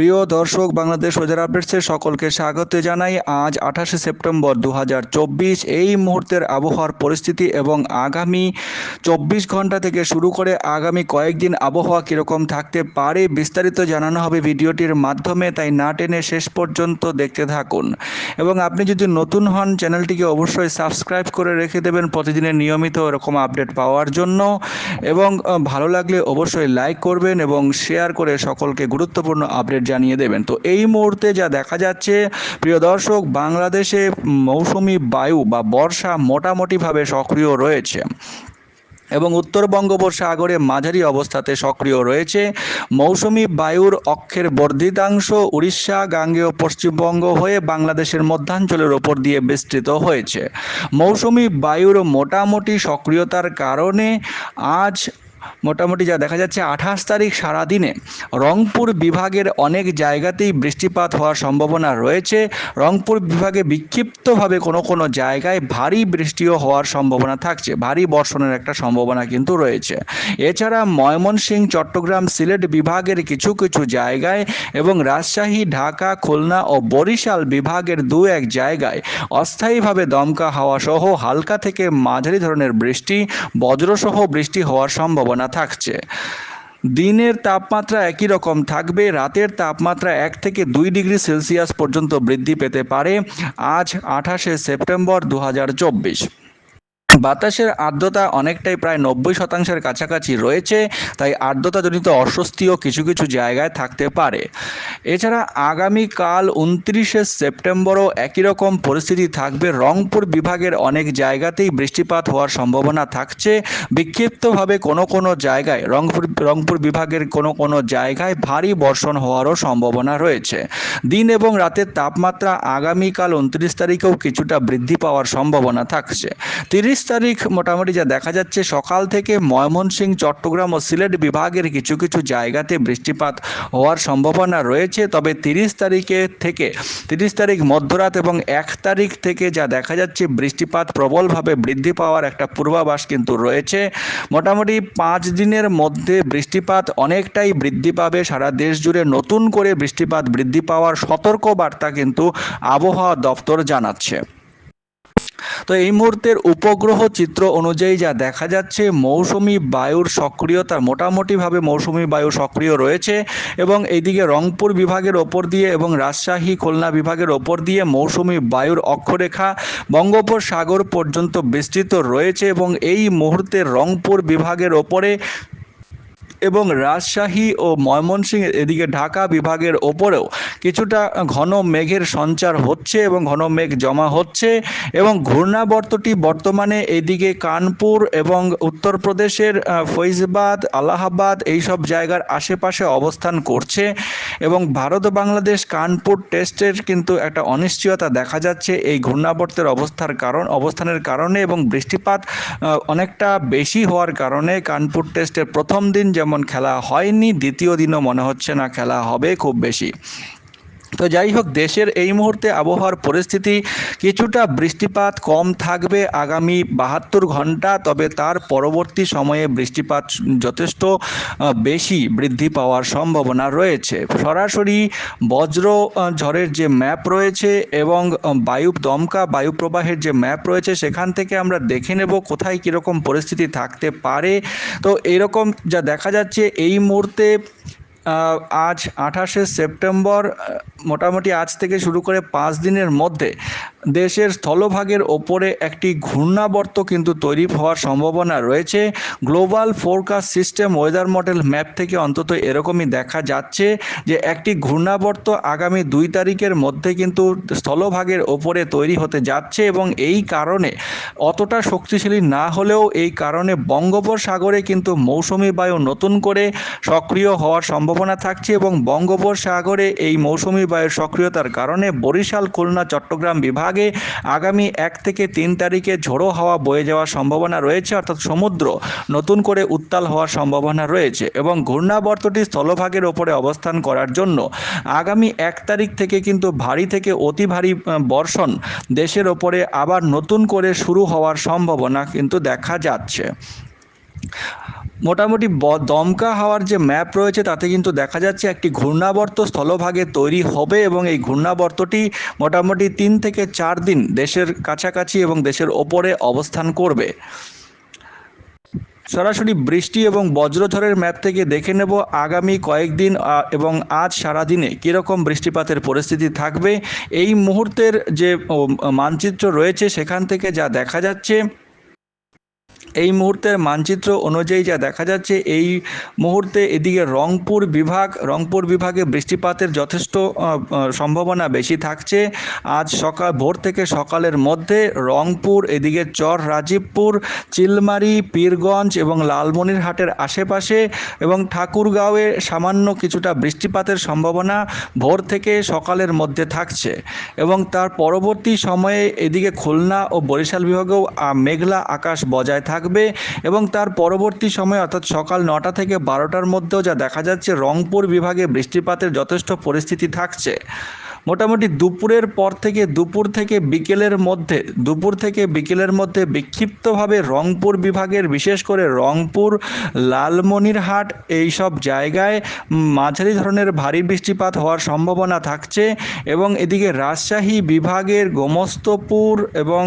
প্রিয় দর্শক, বাংলাদেশ ওয়েদার আপডেটসে সকলকে স্বাগত জানাই। আজ আঠাশে সেপ্টেম্বর দু হাজার চব্বিশ, এই মুহূর্তের আবহাওয়ার পরিস্থিতি এবং আগামী চব্বিশ ঘণ্টা থেকে শুরু করে আগামী কয়েকদিন আবহাওয়া কীরকম থাকতে পারে বিস্তারিত জানানো হবে ভিডিওটির মাধ্যমে, তাই না টেনে শেষ পর্যন্ত দেখতে থাকুন। এবং আপনি যদি নতুন হন, চ্যানেলটিকে অবশ্যই সাবস্ক্রাইব করে রেখে দেবেন প্রতিদিনের নিয়মিত এরকম আপডেট পাওয়ার জন্য। এবং ভালো লাগলে অবশ্যই লাইক করবেন এবং শেয়ার করে সকলকে গুরুত্বপূর্ণ আপডেট জানিয়ে দেবেন। তো এই মুহূর্তে যা দেখা যাচ্ছে, প্রিয় দর্শক, বাংলাদেশে মৌসুমি বায়ু বা বর্ষা মোটামুটিভাবে সক্রিয় রয়েছে এবং উত্তর বঙ্গোপসাগরে মাঝারি অবস্থাতে সক্রিয় রয়েছে। মৌসুমি বায়ুর অক্ষের বর্ধিতাংশ উড়িষ্যা, গাঙ্গেয় পশ্চিমবঙ্গ হয়ে বাংলাদেশের মধ্যাঞ্চলের ওপর দিয়ে বিস্তৃত হয়েছে। মৌসুমি বায়ুর মোটামুটি সক্রিয়তার কারণে আজ মোটামুটি যা দেখা যাচ্ছে আঠাশ তারিখ সারাদিনে রংপুর বিভাগের অনেক জায়গাতেই বৃষ্টিপাত হওয়ার সম্ভাবনা রয়েছে। রংপুর বিভাগে বিক্ষিপ্তভাবে কোনো কোনো জায়গায় ভারী বৃষ্টিও হওয়ার সম্ভাবনা থাকছে। ভারী বর্ষণের একটা সম্ভাবনা কিন্তু রয়েছে। এছাড়া ময়মনসিংহ, চট্টগ্রাম, সিলেট বিভাগের কিছু কিছু জায়গায় এবং রাজশাহী, ঢাকা, খুলনা ও বরিশাল বিভাগের দু এক জায়গায় অস্থায়ীভাবে দমকা হাওয়া সহ হালকা থেকে মাঝারি ধরনের বৃষ্টি, বজ্রসহ বৃষ্টি হওয়ার সম্ভাবনা থাকছে। দিনের তাপমাত্রা একই রকম থাকবে, রাতের তাপমাত্রা এক থেকে দুই ডিগ্রি সেলসিয়াস পর্যন্ত বৃদ্ধি পেতে পারে। আজ আঠাশে সেপ্টেম্বর দু হাজার চব্বিশ। বাতাসের আর্দ্রতা অনেকটাই প্রায় নব্বই শতাংশের কাছাকাছি রয়েছে, তাই আর্দ্রতাজনিত অস্বস্তিও কিছু কিছু জায়গায় থাকতে পারে। এছাড়া আগামীকাল উনত্রিশে সেপ্টেম্বরও একই রকম পরিস্থিতি থাকবে। রংপুর বিভাগের অনেক জায়গাতেই বৃষ্টিপাত হওয়ার সম্ভাবনা থাকছে। বিক্ষিপ্তভাবে কোনো কোনো জায়গায়, রংপুর রংপুর বিভাগের কোনো কোনো জায়গায় ভারী বর্ষণ হওয়ারও সম্ভাবনা রয়েছে। দিন এবং রাতের তাপমাত্রা আগামীকাল উনত্রিশ তারিখেও কিছুটা বৃদ্ধি পাওয়ার সম্ভাবনা থাকছে। তিরিশ তারিখ, মোটামুটি যা দেখা যাচ্ছে, সকাল থেকে ময়মনসিংহ, চট্টগ্রাম ও সিলেট বিভাগের কিছু কিছু জায়গাতে বৃষ্টিপাত হওয়ার সম্ভাবনা রয়েছে। তবে তিরিশ তারিখে থেকে, তিরিশ তারিখ মধ্যরাত এবং এক তারিখ থেকে যা দেখা যাচ্ছে, বৃষ্টিপাত প্রবলভাবে বৃদ্ধি পাওয়ার একটা পূর্বাভাস কিন্তু রয়েছে। মোটামুটি পাঁচ দিনের মধ্যে বৃষ্টিপাত অনেকটাই বৃদ্ধি পাবে। সারা দেশ জুড়ে নতুন করে বৃষ্টিপাত বৃদ্ধি পাওয়ার সতর্ক বার্তা কিন্তু আবহাওয়া দপ্তর জানাচ্ছে। তো এই মুহূর্তের উপগ্রহ চিত্র অনুযায়ী যা দেখা যাচ্ছে, মৌসুমি বায়ুর সক্রিয়তা, মোটামুটিভাবে মৌসুমি বায়ু সক্রিয় রয়েছে এবং এইদিকে রংপুর বিভাগের ওপর দিয়ে এবং রাজশাহী, খুলনা বিভাগের ওপর দিয়ে মৌসুমি বায়ুর অক্ষরেখা বঙ্গোপসাগর পর্যন্ত বিস্তৃত রয়েছে এবং এই মুহূর্তে রংপুর বিভাগের ওপরে এবং রাজশাহী ও ময়মনসিংহ এদিকে ঢাকা বিভাগের ওপরেও কিছুটা ঘন মেঘের সঞ্চার হচ্ছে এবং ঘন মেঘ জমা হচ্ছে এবং ঘূর্ণাবর্তটি বর্তমানে এদিকে কানপুর এবং উত্তরপ্রদেশের ফৈজবাদ, আলাহাবাদ এইসব জায়গার আশেপাশে অবস্থান করছে এবং ভারত বাংলাদেশ কানপুর টেস্টের কিন্তু একটা অনিশ্চয়তা দেখা যাচ্ছে। এই ঘূর্ণাবর্তের অবস্থার কারণ, অবস্থানের কারণে এবং বৃষ্টিপাত অনেকটা বেশি হওয়ার কারণে কানপুর টেস্টের প্রথম দিন যেমন খেলা হয়নি। দ্বিতীয় দিনও মনে হচ্ছে না খেলা হবে খুব বেশি। তো যাই হোক, দেশের এই মুহূর্তে আবহাওয়ার পরিস্থিতি কিছুটা বৃষ্টিপাত কম থাকবে আগামী বাহাত্তর ঘণ্টা, তবে তার পরবর্তী সময়ে বৃষ্টিপাত যথেষ্ট বেশি বৃদ্ধি পাওয়ার সম্ভাবনা রয়েছে। সরাসরি বজ্র ঝড়ের যে ম্যাপ রয়েছে এবং বায়ু দমকা, বায়ু প্রবাহের যে ম্যাপ রয়েছে, সেখান থেকে আমরা দেখে নেব কোথায় কীরকম পরিস্থিতি থাকতে পারে। তো এরকম যা দেখা যাচ্ছে, এই মুহূর্তে আজ আঠাশে সেপ্টেম্বর মোটামুটি আজ থেকে শুরু করে পাঁচ দিনের মধ্যে দেশের স্থলভাগের ওপরে একটি ঘূর্ণাবর্ত কিন্তু তৈরি হওয়ার সম্ভাবনা রয়েছে। Global forecast system weather model map থেকে অন্তত এরকমই দেখা যাচ্ছে যে একটি ঘূর্ণাবর্ত আগামী দুই তারিখের মধ্যে কিন্তু স্থলভাগের ওপরে তৈরি হতে যাচ্ছে এবং এই কারণে অতটা শক্তিশালী না হলেও এই কারণে বঙ্গোপসাগরে কিন্তু মৌসুমি বায়ু নতুন করে সক্রিয় হওয়ার সম্ভাবনা থাকছে এবং বঙ্গোপসাগরে এই মৌসুমি বায়ুর সক্রিয়তার কারণে বরিশাল, খুলনা, চট্টগ্রাম বিভাগে আগামী এক থেকে তিন তারিখে ঝোড়ো হাওয়া বয়ে যাওয়ার সম্ভাবনা রয়েছে, অর্থাৎ সমুদ্র নতুন করে উত্তাল হওয়ার সম্ভাবনা রয়েছে এবং ঘূর্ণাবর্তটি স্থলভাগের ওপরে অবস্থান করার জন্য আগামী এক তারিখ থেকে কিন্তু ভারী থেকে অতি ভারী বর্ষণ দেশের ওপরে আবার নতুন করে শুরু হওয়ার সম্ভাবনা কিন্তু দেখা যাচ্ছে। মোটামুটি দমকা হাওয়ার যে ম্যাপ রয়েছে তাতে কিন্তু দেখা যাচ্ছে একটি ঘূর্ণাবর্ত স্থলভাগে তৈরি হবে এবং এই ঘূর্ণাবর্তটি মোটামুটি তিন থেকে চার দিন দেশের কাছাকাছি এবং দেশের ওপরে অবস্থান করবে। সরাসরি বৃষ্টি এবং বজ্রঝড়ের ম্যাপ থেকে দেখে নেব আগামী কয়েকদিন এবং আজ সারাদিনে কীরকম বৃষ্টিপাতের পরিস্থিতি থাকবে। এই মুহূর্তের যে মানচিত্র রয়েছে সেখান থেকে যা দেখা যাচ্ছে এই মুহূর্তের মানচিত্র অনুযায়ী যা দেখা যাচ্ছে, এই মুহূর্তে এদিকে রংপুর বিভাগ, রংপুর বিভাগে বৃষ্টিপাতের যথেষ্ট সম্ভাবনা বেশি থাকছে। আজ সকাল, ভোর থেকে সকালের মধ্যে রংপুর, এদিকে চর রাজীবপুর, চিলমারি, পীরগঞ্জ এবং লালমনিরহাটের আশেপাশে এবং ঠাকুরগাঁওয়ে সামান্য কিছুটা বৃষ্টিপাতের সম্ভাবনা ভোর থেকে সকালের মধ্যে থাকছে এবং তার পরবর্তী সময়ে এদিকে খুলনা ও বরিশাল বিভাগেও মেঘলা আকাশ বজায় থাকবে এবং তার পরবর্তী সময় অর্থাৎ সকাল নটা থেকে বারোটার মধ্যেও যা দেখা যাচ্ছে রংপুর বিভাগে বৃষ্টিপাতের যথেষ্ট পরিস্থিতি থাকছে। মোটামুটি দুপুরের পর থেকে দুপুর থেকে বিকেলের মধ্যে দুপুর থেকে বিকেলের মধ্যে বিক্ষিপ্তভাবে রংপুর বিভাগের বিশেষ করে রংপুর লালমনিরহাট এই সব জায়গায় মাঝারি ধরনের ভারী বৃষ্টিপাত হওয়ার সম্ভাবনা থাকছে এবং এদিকে রাজশাহী বিভাগের গোমস্তপুর এবং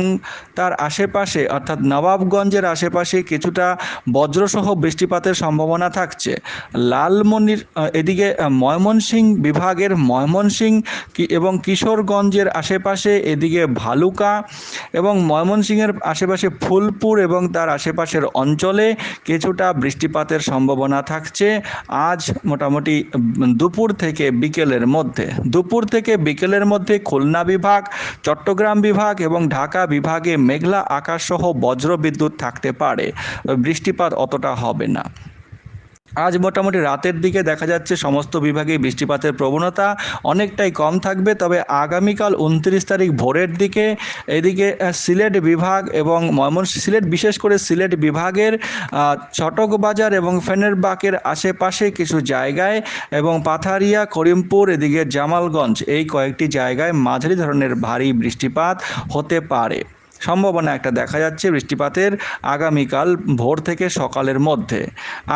তার আশেপাশে অর্থাৎ নবাবগঞ্জের আশেপাশে কিছুটা বজ্রসহ বৃষ্টিপাতের সম্ভাবনা থাকছে। লালমনির এদিকে আহ, ময়মনসিংহ বিভাগের ময়মনসিং এবং কিশোরগঞ্জের আশেপাশে এদিকে ভালুকা এবং ময়মনসিংহের আশেপাশে ফুলপুর এবং তার আশেপাশের অঞ্চলে কিছুটা বৃষ্টিপাতের সম্ভাবনা থাকছে। আজ মোটামুটি দুপুর থেকে বিকেলের মধ্যে। দুপুর থেকে বিকেলের মধ্যে খুলনা বিভাগ, চট্টগ্রাম বিভাগ এবং ঢাকা বিভাগে মেঘলা আকাশসহ বজ্রবিদ্যুৎ থাকতে পারে। বৃষ্টিপাত অতটা হবে না। আজ মোটামুটি রাতের দিকে দেখা যাচ্ছে সমস্ত বিভাগে বৃষ্টিপাতের প্রবণতা অনেকটাই কম থাকবে তবে আগামীকাল উনত্রিশ তারিখ ভোরের দিকে এদিকে সিলেট বিভাগ এবং ময়মন সিলেট বিশেষ করে সিলেট বিভাগের আহ, চটকবাজার এবং ফেনেরবাকের আশেপাশে কিছু জায়গায় এবং পাথারিয়া করিমপুর এদিকে জামালগঞ্জ এই কয়েকটি জায়গায় মাঝারি ধরনের ভারী বৃষ্টিপাত হতে পারে। সম্ভাবনা একটা দেখা যাচ্ছে বৃষ্টিপাতের আগামীকাল ভোর থেকে সকালের মধ্যে।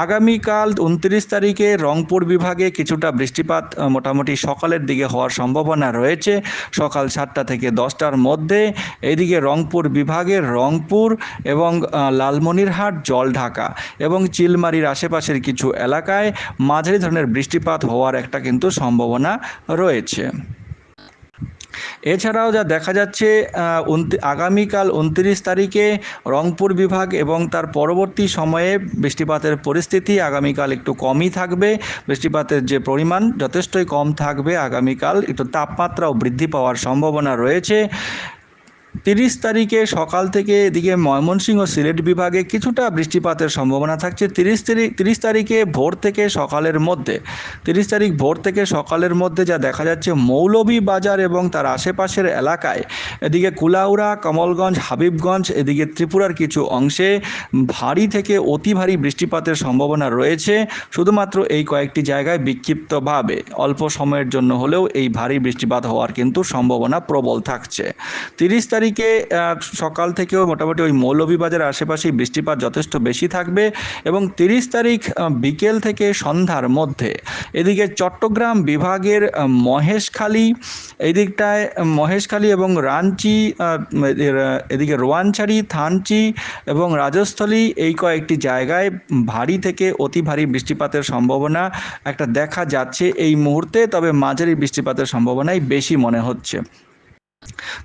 আগামীকাল উনত্রিশ তারিখে রংপুর বিভাগে কিছুটা বৃষ্টিপাত মোটামুটি সকালের দিকে হওয়ার সম্ভাবনা রয়েছে। সকাল সাতটা থেকে দশটার মধ্যে এদিকে রংপুর বিভাগের রংপুর এবং লালমনিরহাট, জলঢাকা এবং চিলমারির আশেপাশের কিছু এলাকায় মাঝারি ধরনের বৃষ্টিপাত হওয়ার একটা কিন্তু সম্ভাবনা রয়েছে। এছাড়াও যা দেখা যাচ্ছে আগামীকাল উনত্রিশ তারিখে রংপুর বিভাগ এবং তার পরবর্তী সময়ে বৃষ্টিপাতের পরিস্থিতি আগামীকাল একটু কমই থাকবে। বৃষ্টিপাতের যে পরিমাণ যথেষ্টই কম থাকবে আগামীকাল। একটু তাপমাত্রাও বৃদ্ধি পাওয়ার সম্ভাবনা রয়েছে। তিরিশ তারিখে সকাল থেকে এদিকে ময়মনসিংহ সিলেট বিভাগে কিছুটা বৃষ্টিপাতের সম্ভাবনা থাকছে। তিরিশ তারিখ তিরিশ তারিখে ভোর থেকে সকালের মধ্যে, তিরিশ তারিখ ভোর থেকে সকালের মধ্যে যা দেখা যাচ্ছে মৌলভী বাজার এবং তার আশেপাশের এলাকায়। এদিকে কুলাউড়া, কমলগঞ্জ, হাবিবগঞ্জ, এদিকে ত্রিপুরার কিছু অংশে ভারী থেকে অতি ভারী বৃষ্টিপাতের সম্ভাবনা রয়েছে। শুধুমাত্র এই কয়েকটি জায়গায় বিক্ষিপ্তভাবে, অল্প সময়ের জন্য হলেও এই ভারী বৃষ্টিপাত হওয়ার কিন্তু সম্ভাবনা প্রবল থাকছে। তিরিশ তারিখে আহ, সকাল থেকেও মোটামুটি ওই মৌলভীবাজার আশেপাশে বৃষ্টিপাত যথেষ্ট বেশি থাকবে এবং তিরিশ তারিখ বিকেল থেকে সন্ধ্যার মধ্যে। এদিকে চট্টগ্রাম বিভাগের মহেশখালী এদিকটায় মহেশখালী এবং রাঞ্চি এদিকে রোয়ানছাড়ি থানচি এবং রাজস্থলী এই কয়েকটি জায়গায় ভারী থেকে অতি ভারী বৃষ্টিপাতের সম্ভাবনা একটা দেখা যাচ্ছে এই মুহূর্তে তবে মাঝারি বৃষ্টিপাতের সম্ভাবনাই বেশি মনে হচ্ছে।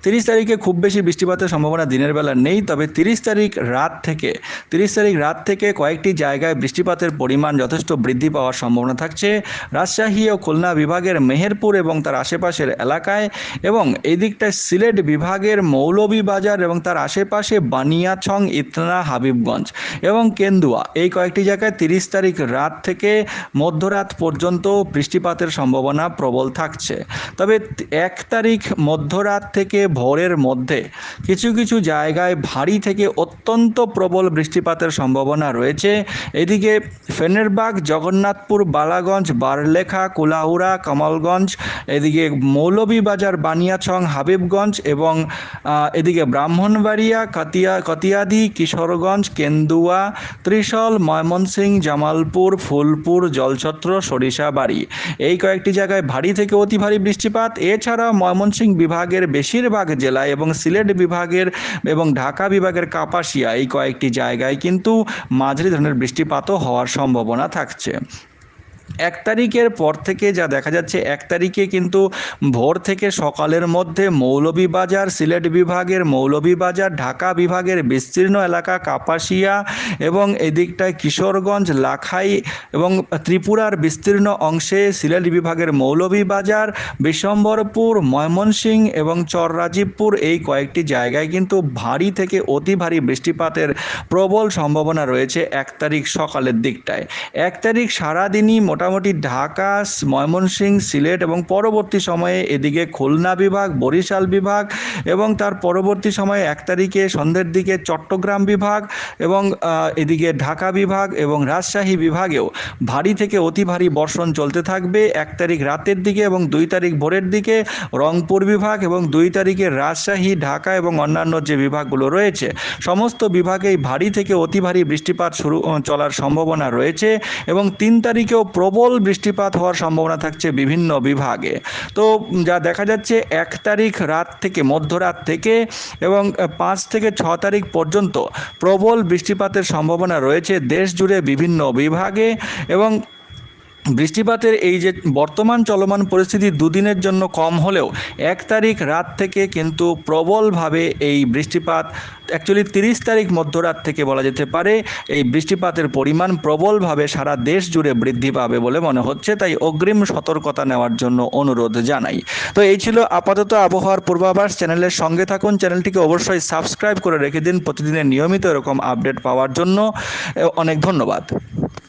তিরিশ তারিখে খুব বেশি বৃষ্টিপাতের সম্ভাবনা দিনের বেলা নেই, তবে তিরিশ তারিখ রাত থেকে, তিরিশ তারিখ রাত থেকে কয়েকটি জায়গায় বৃষ্টিপাতের পরিমাণ যথেষ্ট বৃদ্ধি পাওয়ার সম্ভাবনা থাকছে। রাজশাহী ও খুলনা বিভাগের মেহেরপুর এবং তার আশেপাশের এলাকায় এবং এই দিকটায় সিলেট বিভাগের মৌলভীবাজার এবং তার আশেপাশে বানিয়াছং, ইতনা, হাবিবগঞ্জ এবং কেন্দুয়া। এই কয়েকটি জায়গায় তিরিশ তারিখ রাত থেকে মধ্যরাত পর্যন্ত বৃষ্টিপাতের সম্ভাবনা প্রবল থাকছে। তবে এক তারিখ মধ্যরাত থেকে ভোরের মধ্যে কিছু কিছু জায়গায় ভারী থেকে অত্যন্ত প্রবল বৃষ্টিপাতের সম্ভাবনা রয়েছে। এদিকে ফেনেরবাগ, জগন্নাথপুর, বালাগঞ্জ, বারলেখা কুলাউড়া কমলগঞ্জ, এদিকে মৌলভীবাজার বানিয়াছং হাবিবগঞ্জ এবং এদিকে ব্রাহ্মণবাড়িয়া, কাতিয়া, কতিয়াদি, কিশোরগঞ্জ, কেন্দুয়া, ত্রিশল, ময়মনসিংহ, জামালপুর, ফুলপুর, জলছত্র, সরিষাবাড়ি। এই কয়েকটি জায়গায় ভারী থেকে অতি ভারী বৃষ্টিপাত। এছাড়া ময়মনসিংহ বিভাগের বেশিরভাগ জেলায় এবং সিলেট বিভাগের এবং ঢাকা বিভাগের কাপাসিয়া এই কয়েকটি জায়গায় কিন্তু মাঝারি ধরনের বৃষ্টিপাতও হওয়ার সম্ভাবনা থাকছে। এক তারিখের পর থেকে যা দেখা যাচ্ছে, এক তারিখে কিন্তু ভোর থেকে সকালের মধ্যে মৌলভীবাজার, সিলেট বিভাগের মৌলভীবাজার, ঢাকা বিভাগের বিস্তীর্ণ এলাকা কাপাসিয়া এবং এদিকটায় কিশোরগঞ্জ, লাখাই এবং ত্রিপুরার বিস্তীর্ণ অংশে সিলেট বিভাগের মৌলভীবাজার বিশ্বম্বরপুর ময়মনসিংহ এবং চররাজীবপুর এই কয়েকটি জায়গায় কিন্তু ভারী থেকে অতি ভারী বৃষ্টিপাতের প্রবল সম্ভাবনা রয়েছে এক তারিখ সকালের দিকটায়। এক তারিখ সারাদিনই মোটামুটি ঢাকা, ময়মনসিংহ, সিলেট এবং পরবর্তী সময়ে এদিকে খুলনা বিভাগ, বরিশাল বিভাগ এবং তার পরবর্তী সময়ে এক তারিখে সন্ধ্যের দিকে চট্টগ্রাম বিভাগ এবং এদিকে ঢাকা বিভাগ এবং রাজশাহী বিভাগেও ভারী থেকে অতি ভারী বর্ষণ চলতে থাকবে। এক তারিখ রাতের দিকে এবং দুই তারিখ ভোরের দিকে রংপুর বিভাগ এবং দুই তারিখে রাজশাহী, ঢাকা এবং অন্যান্য যে বিভাগগুলো রয়েছে, সমস্ত বিভাগেই ভারী থেকে অতি ভারী বৃষ্টিপাত শুরু, চলার সম্ভাবনা রয়েছে এবং তিন তারিখেও প্রবল বৃষ্টিপাত হওয়ার সম্ভাবনা থাকছে বিভিন্ন বিভাগে। তো যা দেখা যাচ্ছে, এক তারিখ রাত থেকে, মধ্যরাত থেকে এবং পাঁচ থেকে ছ তারিখ পর্যন্ত প্রবল বৃষ্টিপাতের সম্ভাবনা রয়েছে দেশ জুড়ে বিভিন্ন বিভাগে এবং বৃষ্টিপাতের এই যে বর্তমান চলমান পরিস্থিতি দুদিনের জন্য কম হলেও এক তারিখ রাত থেকে কিন্তু প্রবলভাবে এই বৃষ্টিপাত অ্যাকচুয়ালি তিরিশ তারিখ মধ্যরাত থেকে বলা যেতে পারে, এই বৃষ্টিপাতের পরিমাণ প্রবলভাবে সারা দেশ জুড়ে বৃদ্ধি পাবে বলে মনে হচ্ছে, তাই অগ্রিম সতর্কতা নেওয়ার জন্য অনুরোধ জানাই। তো এই ছিল আপাতত আবহাওয়ার পূর্বাভাস, চ্যানেলের সঙ্গে থাকুন, চ্যানেলটিকে অবশ্যই সাবস্ক্রাইব করে রেখে দিন, প্রতিদিনের নিয়মিত এরকম আপডেট পাওয়ার জন্য। অনেক ধন্যবাদ।